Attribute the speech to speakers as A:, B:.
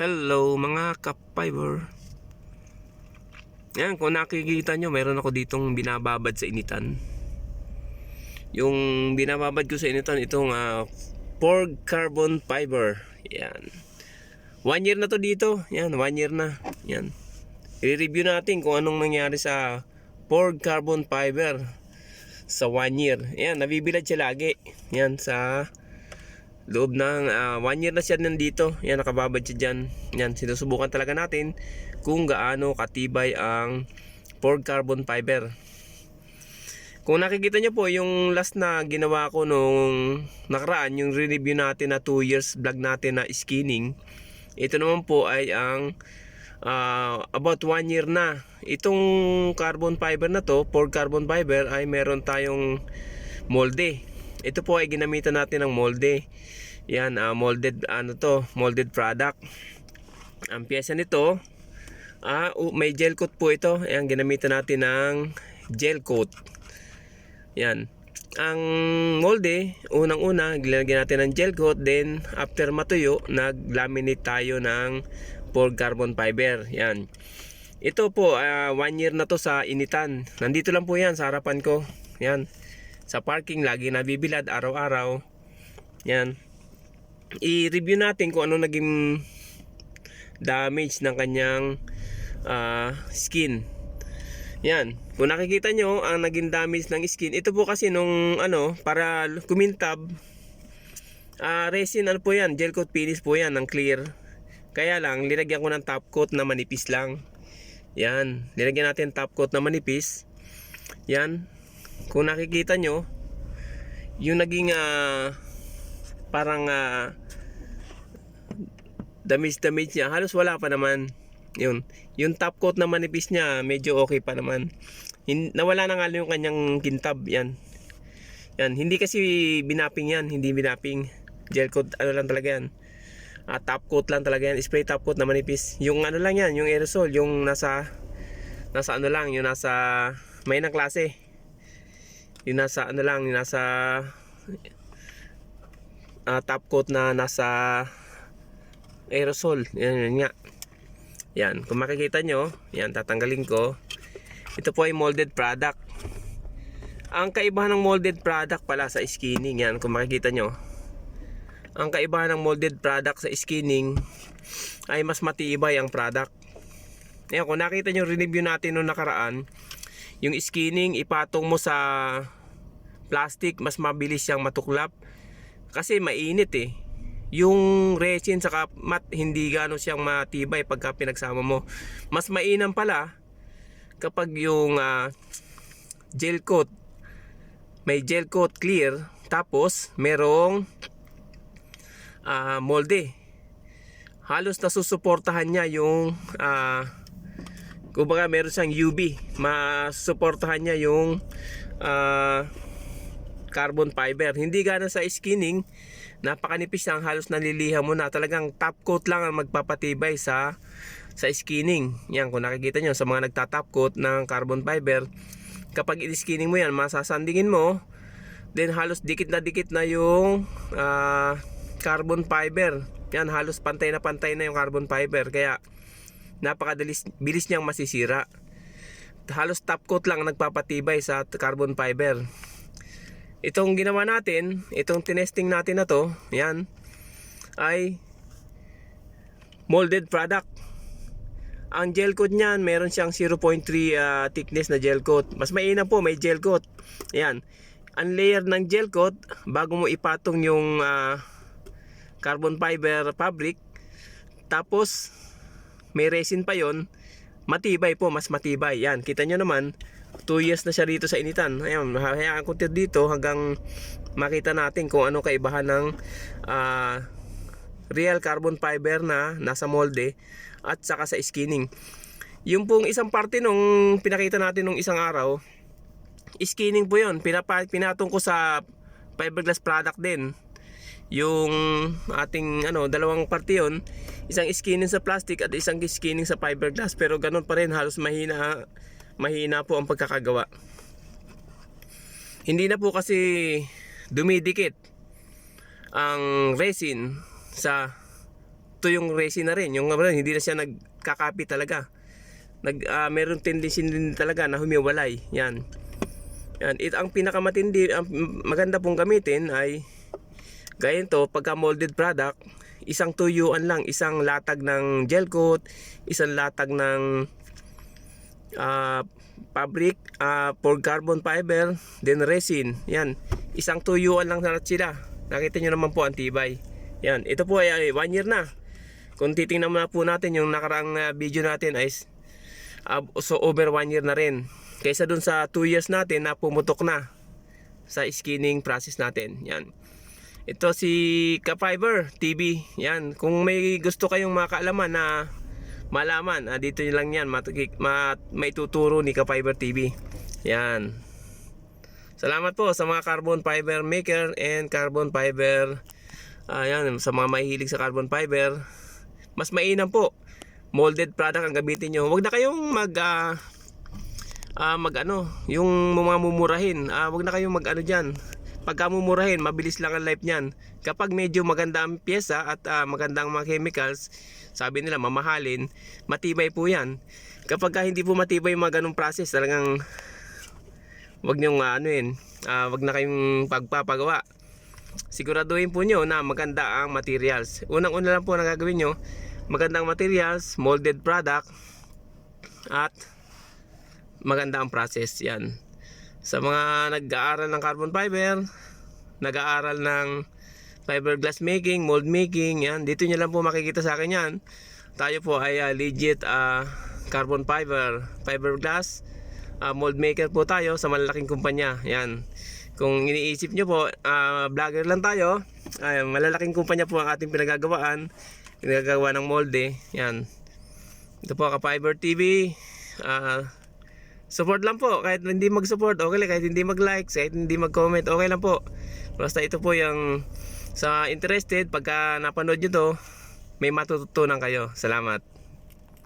A: Hello mga ka-fiber. Yan, kung nakikita nyo, mayroon ako ditong binababad sa initan. Yung binababad ko sa initan, itong uh, pork carbon fiber. Yan. One year na to dito. Yan, one year na. Yan. I-review natin kung anong nangyari sa pork carbon fiber sa one year. Yan, nabibilad siya lagi. Yan, sa loob ng ah, one year na siya nandito. Yan, nakababad siya dyan. Yan, sinusubukan talaga natin kung gaano katibay ang pork carbon fiber. Kung nakikita nyo po, yung last na ginawa ko nung nakaraan, yung review natin na 2 years vlog natin na skinning, ito naman po ay ang ah, about 1 year na. Itong carbon fiber na to, pork carbon fiber, ay meron tayong molde. Ito po ay ginamitan natin ng molde. Yan, ah, molded ano to, molded product. Ang pyesa nito, ah, uh, may gel coat po ito. Ayan, ginamitan natin ng gel coat. Yan. Ang molde, unang-una, gilagyan natin ng gel coat. Then, after matuyo, nag-laminate tayo ng pork carbon fiber. Yan. Ito po, ah, one year na to sa initan. Nandito lang po yan sa harapan ko. Yan. Sa parking, lagi nabibilad araw-araw. Yan. I-review natin kung ano naging damage ng kanyang ah, skin. Yan. Kung nakikita nyo, ang naging damage ng skin, ito po kasi nung ano, para kumintab, ah resin ano po yan, gel coat finish po yan, ng clear. Kaya lang, linagyan ko ng top coat na manipis lang. Yan. Nilagyan natin top coat na manipis. Yan. Kung nakikita nyo, yung naging ah, parang ah, damage-damage niya, halos wala pa naman. Yun. Yung top coat na manipis niya, medyo okay pa naman. Hin- nawala na nga yung kanyang kintab. Yan. Yan. Hindi kasi binaping yan. Hindi binaping. Gel coat, ano lang talaga yan. Ah, top coat lang talaga yan. Spray top coat na manipis. Yung ano lang yan, yung aerosol, yung nasa, nasa ano lang, yung nasa, may ng klase. Yung nasa ano lang, yung nasa, ah, top coat na nasa aerosol. Yan, yan nga. Yan, kung makikita nyo, yan, tatanggalin ko. Ito po ay molded product. Ang kaibahan ng molded product pala sa skinning, yan, kung makikita nyo. Ang kaibahan ng molded product sa skinning ay mas matibay ang product. Ngayon, kung nakita nyo review natin noong nakaraan, yung skinning, ipatong mo sa plastic, mas mabilis siyang matuklap. Kasi mainit eh yung resin sa mat hindi gano siyang matibay pagka pinagsama mo. Mas mainam pala kapag yung ah, gel coat may gel coat clear tapos merong ah, molde. Halos nasusuportahan niya yung ah, kumbaga meron siyang UV. Masusuportahan niya yung ah, carbon fiber. Hindi gana sa skinning. Napakanipis lang halos naliliha mo na. Talagang top coat lang ang magpapatibay sa sa skinning. Yan kung nakikita nyo sa mga nagta-top coat ng carbon fiber kapag i-skinning mo yan masasandingin mo then halos dikit na dikit na yung ah, carbon fiber. Yan halos pantay na pantay na yung carbon fiber. Kaya napakadalis bilis niyang masisira halos top coat lang nagpapatibay sa carbon fiber itong ginawa natin, itong tinesting natin na to, yan, ay molded product. Ang gel coat niyan, meron siyang 0.3 uh, thickness na gel coat. Mas mainam po, may gel coat. Yan. Ang layer ng gel coat, bago mo ipatong yung uh, carbon fiber fabric, tapos may resin pa yon matibay po, mas matibay. Yan, kita nyo naman, 2 years na siya dito sa initan. Ayun, hayaan ko dito hanggang makita natin kung ano kaibahan ng ah, real carbon fiber na nasa molde at saka sa skinning. Yung pong isang parte nung pinakita natin nung isang araw, skinning po yun. Pinapa, pinatong ko sa fiberglass product din. Yung ating ano, dalawang parte yun, isang skinning sa plastic at isang skinning sa fiberglass. Pero ganun pa rin, halos mahina mahina po ang pagkakagawa. Hindi na po kasi dumidikit ang resin sa to yung resin na rin. Yung hindi na siya nagkakapi talaga. Nag ah, meron tendency din talaga na humiwalay. Yan. Yan, it ang pinakamatindi, ang maganda pong gamitin ay gaya to pagka molded product, isang tuyuan lang, isang latag ng gel coat, isang latag ng ah, fabric, ah, for carbon fiber, then resin. Yan, isang tuyuan lang na sila. Nakita nyo naman po ang tibay. Yan, ito po ay, ay one year na. Kung titingnan na po natin yung nakaraang ah, video natin ay ah, so over one year na rin. Kaysa dun sa 2 years natin na pumutok na sa skinning process natin. Yan. Ito si Ka-Fiber TV. Yan. Kung may gusto kayong makaalaman na malaman, ah, dito nyo lang yan. Matukik, ma, may tuturo ni Ka-Fiber TV. Yan. Salamat po sa mga carbon fiber maker and carbon fiber ayan, sa mga mahihilig sa carbon fiber. Mas mainam po. Molded product ang gamitin nyo. Huwag na kayong mag ah, ah, mag ano, yung mga mumurahin, ah, wag na kayong mag ano diyan. Pagka mabilis lang ang life niyan. Kapag medyo maganda ang pyesa at ah, maganda ang mga chemicals, sabi nila mamahalin, matibay po 'yan. Kapag ka hindi po matibay yung mga ganung process, talagang wag niyo ano yun, ah, wag na kayong pagpapagawa. Siguraduhin po nyo na maganda ang materials. Unang-una lang po na gagawin nyo, magandang materials, molded product, at maganda ang process yan sa mga nag-aaral ng carbon fiber nag-aaral ng fiberglass making, mold making yan, dito nyo lang po makikita sa akin yan. Tayo po ay ah, legit ah, carbon fiber fiberglass ah, mold maker po tayo sa malalaking kumpanya yan. Kung iniisip nyo po ah, vlogger lang tayo ay, malalaking kumpanya po ang ating pinagagawaan pinagagawa ng molde yan. Ito po ka Fiber TV ah support lang po. Kahit hindi mag-support okay. Lang kahit hindi mag-like kahit hindi mag-comment okay lang po. Basta ito po yung sa interested pagka napanood nyo to may matututunan kayo. Salamat